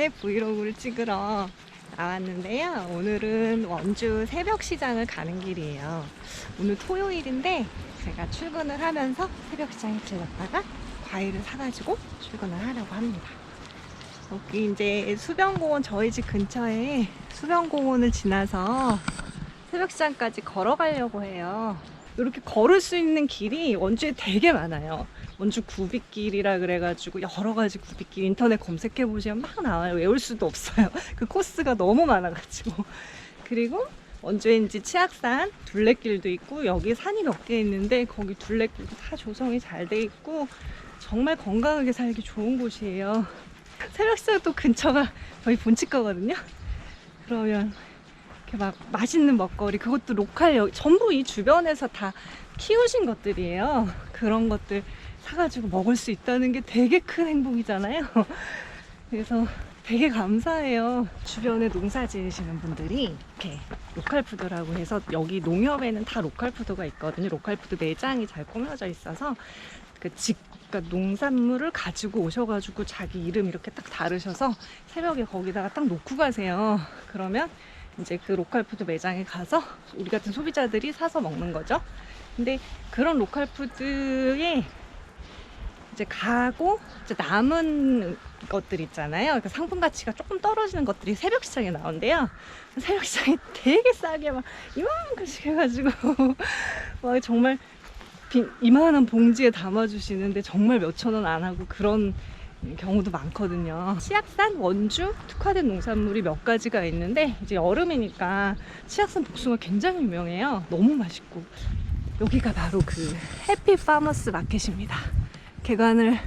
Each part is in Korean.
오랜만에 브이로그를 찍으러 나왔는데요. 오늘은 원주 새벽 시장을 가는 길이에요. 오늘 토요일인데 제가 출근을 하면서 새벽 시장에 들렀다가 과일을 사가지고 출근을 하려고 합니다. 여기 이제 수변공원 저희 집 근처에 수변공원을 지나서 새벽 시장까지 걸어가려고 해요. 이렇게 걸을 수 있는 길이 원주에 되게 많아요. 원주 구비길이라 그래가지고 여러 가지 구비길 인터넷 검색해 보시면 막 나와요. 외울 수도 없어요. 그 코스가 너무 많아가지고 그리고 이제 치악산 둘레길도 있고 여기 산이 몇 개 있는데 거기 둘레길도 다 조성이 잘 돼 있고 정말 건강하게 살기 좋은 곳이에요. 새벽시장도 근처가 저희 본집 거거든요. 그러면 이렇게 막 맛있는 먹거리 그것도 로컬 여- 전부 이 주변에서 다 키우신 것들이에요. 그런 것들 사가지고 먹을 수 있다는 게 되게 큰 행복이잖아요. 그래서 되게 감사해요. 주변에 농사 지으시는 분들이 이렇게 로컬 푸드라고 해서 여기 농협에는 다 로컬 푸드가 있거든요. 로컬 푸드 매장이 잘 꾸며져 있어서 그 직, 그러니까 농산물을 가지고 오셔가지고 자기 이름 이렇게 딱 다르셔서 새벽에 거기다가 딱 놓고 가세요. 그러면 이제 그 로컬 푸드 매장에 가서 우리 같은 소비자들이 사서 먹는 거죠. 근데 그런 로컬 푸드에 이제 가고 이제 남은 것들 있잖아요. 그 상품 가치가 조금 떨어지는 것들이 새벽 시장에 나온대요. 새벽 시장에 되게 싸게 막 이만큼씩 해가지고 막 정말 비- 이만한 봉지에 담아주시는데 정말 몇천 원 안 하고 그런 경우도 많거든요. 치악산 원주 특화된 농산물이 몇 가지가 있는데 이제 여름이니까 치악산 복숭아 굉장히 유명해요. 너무 맛있고 여기가 바로 그 해피 파머스 마켓입니다. 개관을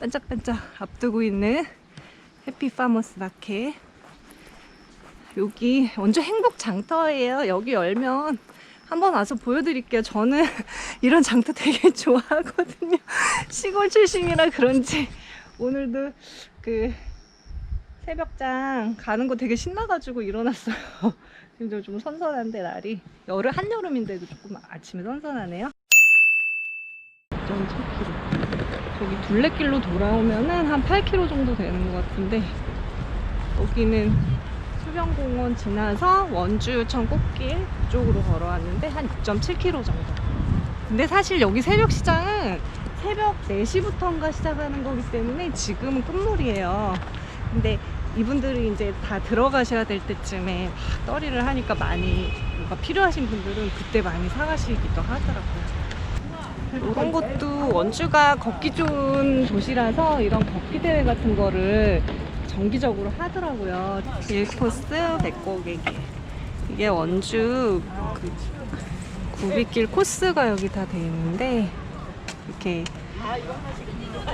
반짝반짝 앞두고 있는 해피 파머스 마켓. 여기 원주 행복 장터예요. 여기 열면 한번 와서 보여드릴게요. 저는 이런 장터 되게 좋아하거든요. 시골 출신이라 그런지 오늘도 그 새벽장 가는 거 되게 신나가지고 일어났어요. 지금 좀 선선한데 날이 여름 한여름인데도 조금 아침에 선선하네요. 1.7km. 저기 둘레길로 돌아오면은 한 8km 정도 되는 것 같은데 여기는 수변공원 지나서 원주천 꽃길 쪽으로 걸어왔는데 한 6.7km 정도. 근데 사실 여기 새벽 시장은 새벽 4시부터인가 시작하는 거기 때문에 지금은 끝물이에요. 근데 이분들이 이제 다 들어가셔야 될 때쯤에 막 떨이를 하니까 많이 뭔가 필요하신 분들은 그때 많이 사가시기도 하더라고요. 이런 것도 원주가 걷기 좋은 도시라서 이런 걷기 대회 같은 거를 정기적으로 하더라고요. 길코스 백고개길. 이게 원주 그 구비길 코스가 여기 다 돼 있는데 이렇게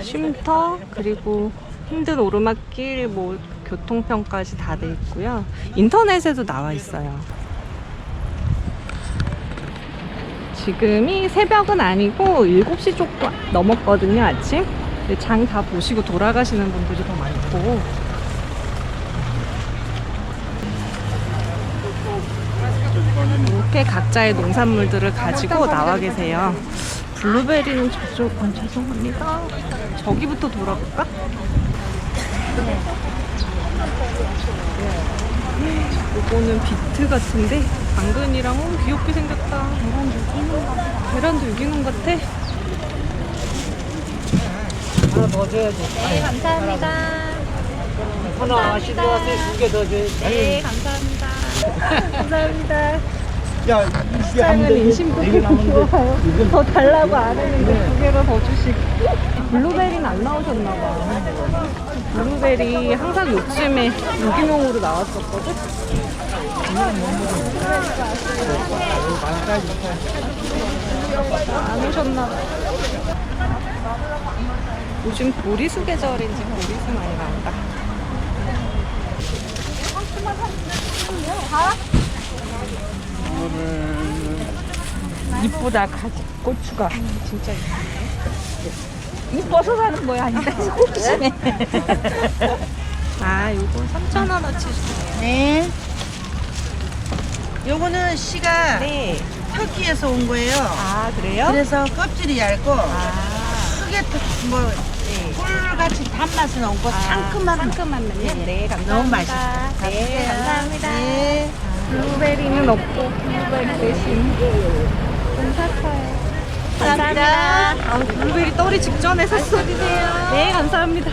쉼터 그리고 힘든 오르막길 뭐 교통편까지 다 돼 있고요. 인터넷에도 나와 있어요. 지금이 새벽은 아니고 7시 조금 넘었거든요, 아침. 장 다 보시고 돌아가시는 분들이 더 많고. 이렇게 각자의 농산물들을 가지고 나와 계세요. 블루베리는 저쪽, 아, 죄송합니다. 저기부터 돌아볼까? 이거는 비트 같은데 당근이랑 어, 귀엽게 생겼다. 계란도 유기농 같아. 하나 더 줘야지. 네, 감사합니다. 하나 실려왔어요. 두개더 줘야지. 네, 감사합니다. 감사합니다. 야, 되지. 인심도. 좋아요. 더 달라고 안 했는데 네. 두 개로 더 주시고. 블루베리는 안 나오셨나 봐. 블루베리 항상 요즘에 유기농으로 나왔었거든? 안 오셨나 봐. 요즘 보리수 계절인지 보리수 많이 나온다. 이쁘다 가지 고추가 진짜 이뻐서 사는 거야 아니다 혹시네 아, 요거 3,000원어치 주네요. 네. 요거는 씨가 네. 터키에서 온 거예요. 아, 그래요? 그래서 껍질이 얇고 아, 이게 뭐 꿀같이 단맛은 없고 상큼한 맛. 상큼한 맛. 네. 네, 감사합니다. 너무 맛있어. 네, 감사합니다. 네. 블루베리는 없고 블루베리 대신. 감사합니다. 아, 블루베리 떨이 직전에 샀어. 네, 감사합니다.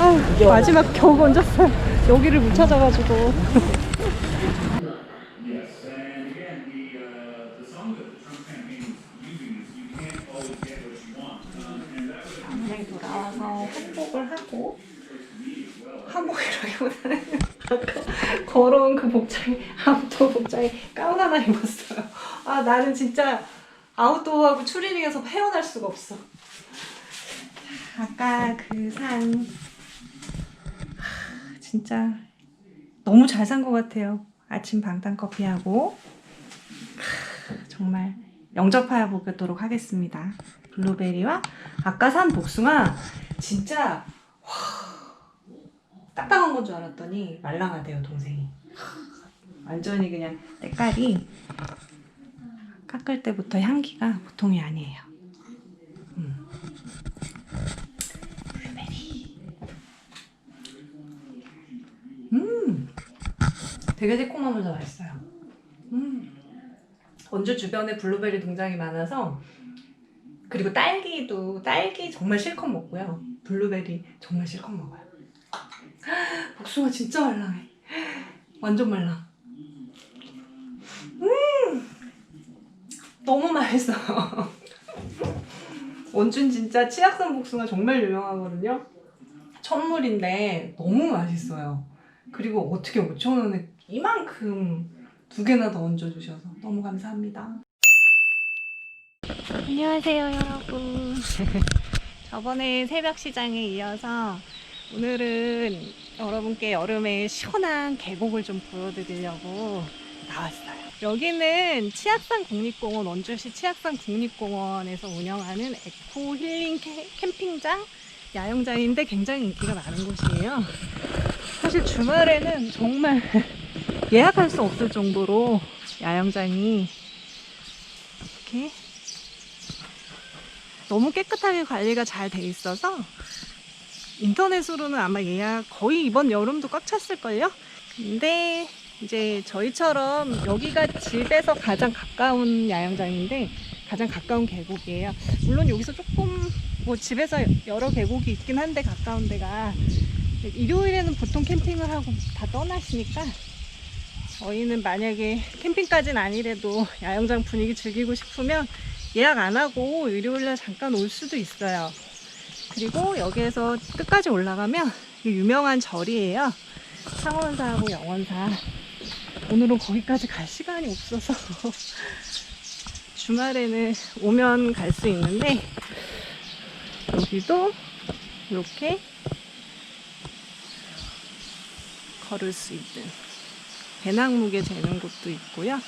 아유, 마지막 겨우 건졌어요. 여기를 못 찾아가지고. 돌아와서 한복을 하고 한복이라기보다는 걸어온 그 복장이 아웃도어 복장이 가운 하나 입었어요. 아 나는 진짜 아웃도어하고 추리닝에서 헤어날 수가 없어. 아까 그 산 진짜 너무 잘 산 것 같아요. 아침 방탄 커피하고 정말 영접하여 보도록 하겠습니다. 블루베리와 아까 산 복숭아 진짜 와, 딱딱한 건 줄 알았더니 말랑하대요 동생이 완전히 그냥 때깔이 깎을 때부터 향기가 보통이 아니에요 음. 음 되게 새콤하면서 맛있어요 음 원주 주변에 블루베리 농장이 많아서 그리고 딸기도 딸기 정말 실컷 먹고요. 블루베리 정말 실컷 먹어요. 복숭아 진짜 말랑해. 완전 말랑. 음 너무 맛있어. 원준 진짜 치악산 복숭아 정말 유명하거든요. 천물인데 너무 맛있어요. 그리고 어떻게 5천 원에 이만큼 두 개나 더 얹어주셔서 너무 감사합니다. 안녕하세요, 여러분. 저번에 새벽 시장에 이어서 오늘은 여러분께 여름에 시원한 계곡을 좀 보여드리려고 나왔어요. 여기는 치악산 국립공원, 원주시 치악산 국립공원에서 운영하는 에코 힐링 캠- 캠핑장, 야영장인데 굉장히 인기가 많은 곳이에요. 사실 주말에는 정말 예약할 수 없을 정도로 야영장이 이렇게 너무 깨끗하게 관리가 잘 돼 있어서 인터넷으로는 아마 예약 거의 이번 여름도 꽉 찼을걸요? 근데 이제 저희처럼 여기가 집에서 가장 가까운 야영장인데 가장 가까운 계곡이에요. 물론 여기서 조금 뭐 집에서 여러 계곡이 있긴 한데 가까운 데가 일요일에는 보통 캠핑을 하고 다 떠나시니까 저희는 만약에 캠핑까지는 아니래도 야영장 분위기 즐기고 싶으면 예약 안 하고 일요일날 잠깐 올 수도 있어요. 그리고 여기에서 끝까지 올라가면 유명한 절이에요. 상원사하고 영원사. 오늘은 거기까지 갈 시간이 없어서 주말에는 오면 갈 수 있는데 여기도 이렇게 걸을 수 있는 배낭무게 재는 곳도 있고요.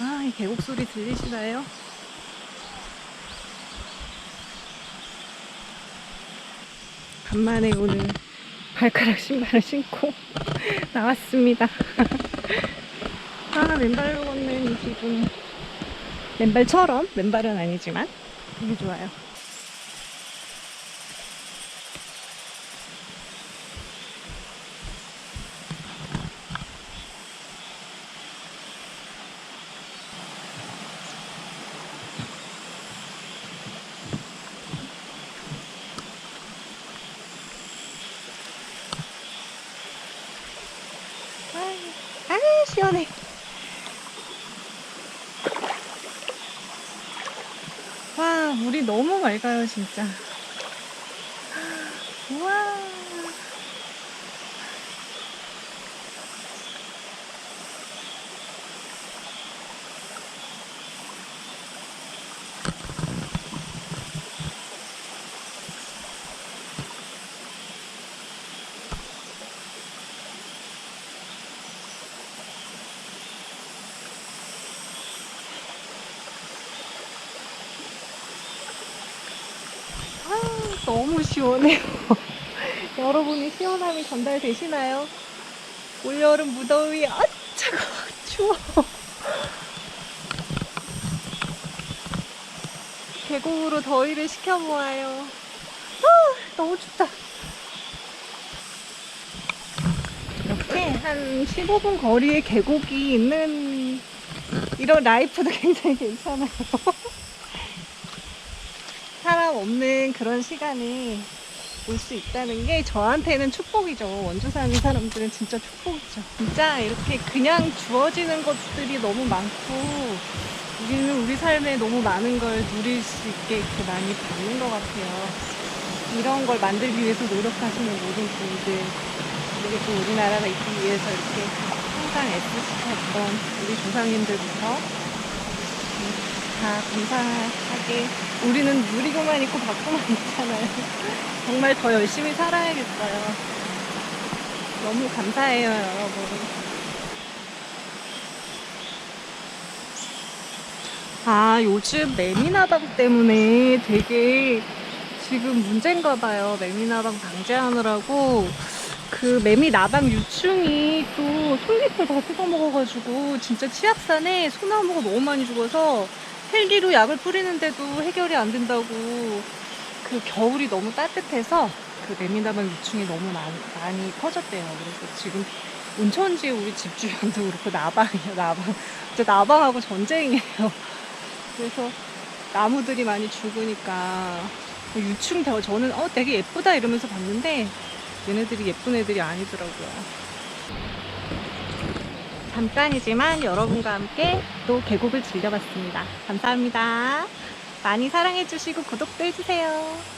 아, 이 계곡 소리 들리시나요? 간만에 오늘 발가락 신발을 신고 나왔습니다. 아, 맨발로 걷는 이 기분. 맨발처럼, 맨발은 아니지만 되게 좋아요. 아, 아 시원해. 와, 물이 너무 맑아요, 진짜. 우와. 아, 너무 시원해요. 여러분이 시원함이 전달되시나요? 올여름 무더위, 아, 차가워, 추워. 계곡으로 더위를 식혀보아요. 아, 너무 춥다. 이렇게 한 15분 거리에 계곡이 있는 이런 라이프도 굉장히 괜찮아요. 없는 그런 시간에 올수 있다는 게 저한테는 축복이죠. 원주 사는 사람들은 진짜 축복이죠. 진짜 이렇게 그냥 주어지는 것들이 너무 많고 우리는 우리 삶에 너무 많은 걸 누릴 수 있게 이렇게 많이 받는 것 같아요. 이런 걸 만들기 위해서 노력하시는 모든 분들 그리고 또 우리나라가 있기 위해서 이렇게 항상 애쓰셨던 우리 조상님들부터 다 감사하게 우리는 누리고만 있고 받고만 있잖아요. 정말 더 열심히 살아야겠어요. 너무 감사해요, 여러분. 아, 요즘 매미나방 때문에 되게 지금 문제인가 봐요. 매미나방 방제하느라고 그 매미 나방 유충이 또 솔잎을 다 뜯어먹어가지고 진짜 치악산에 소나무가 너무 많이 죽어서 헬기로 약을 뿌리는데도 해결이 안 된다고 그 겨울이 너무 따뜻해서 그 매미나방 유충이 너무 많이, 많이 퍼졌대요. 그래서 지금 온천지에 우리 집 주변도 그렇고 나방이에요, 나방. 진짜 나방하고 전쟁이에요. 그래서 나무들이 많이 죽으니까 유충 대 저는 어 되게 예쁘다 이러면서 봤는데 얘네들이 예쁜 애들이 아니더라고요. 잠깐이지만 여러분과 함께 또 계곡을 즐겨봤습니다. 감사합니다. 많이 사랑해주시고 구독도 해주세요.